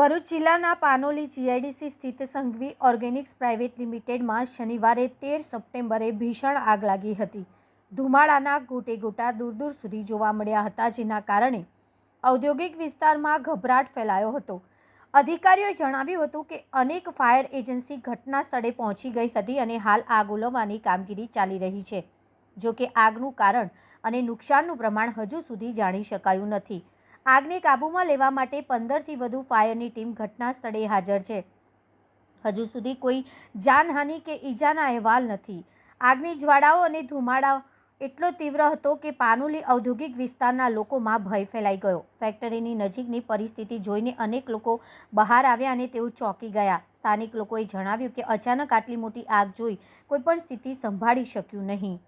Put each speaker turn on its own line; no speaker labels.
ભરૂચ જિલ્લાના પાનોલી જીઆઈડીસી સ્થિત Sanghvi Organics private લિમિટેડમાં શનિવારે તેર સપ્ટેમ્બરે ભીષણ આગ લાગી હતી. ધુમાડાના ગોટે ગોટા દૂર દૂર સુધી જોવા મળ્યા હતા, જેના કારણે ઔદ્યોગિક વિસ્તારમાં ગભરાટ ફેલાયો હતો. અધિકારીઓએ જણાવ્યું હતું કે અનેક ફાયર એજન્સી ઘટના સ્થળે પહોંચી ગઈ હતી અને હાલ આગ ઓલવવાની કામગીરી ચાલી રહી છે. જો કે આગનું કારણ અને નુકસાનનું પ્રમાણ હજુ સુધી જાણી શકાયું નથી. આગને કાબૂમાં લેવા માટે પંદરથી વધુ ફાયરની ટીમ ઘટના સ્થળે હાજર છે. હજુ સુધી કોઈ જાનહાનિ કે ઈજાના અહેવાલ નથી. આગની જ્વાળાઓ અને ધુમાડા એટલો તીવ્ર હતો કે પાનુલી ઔદ્યોગિક વિસ્તારના લોકોમાં ભય ફેલાઈ ગયો. ફેક્ટરીની નજીકની પરિસ્થિતિ જોઈને અનેક લોકો બહાર આવ્યા અને તેઓ ચોંકી ગયા. સ્થાનિક લોકોએ જણાવ્યું કે અચાનક આટલી મોટી આગ જોઈ કોઈ પણ સ્થિતિ સંભાળી શક્યું નહીં.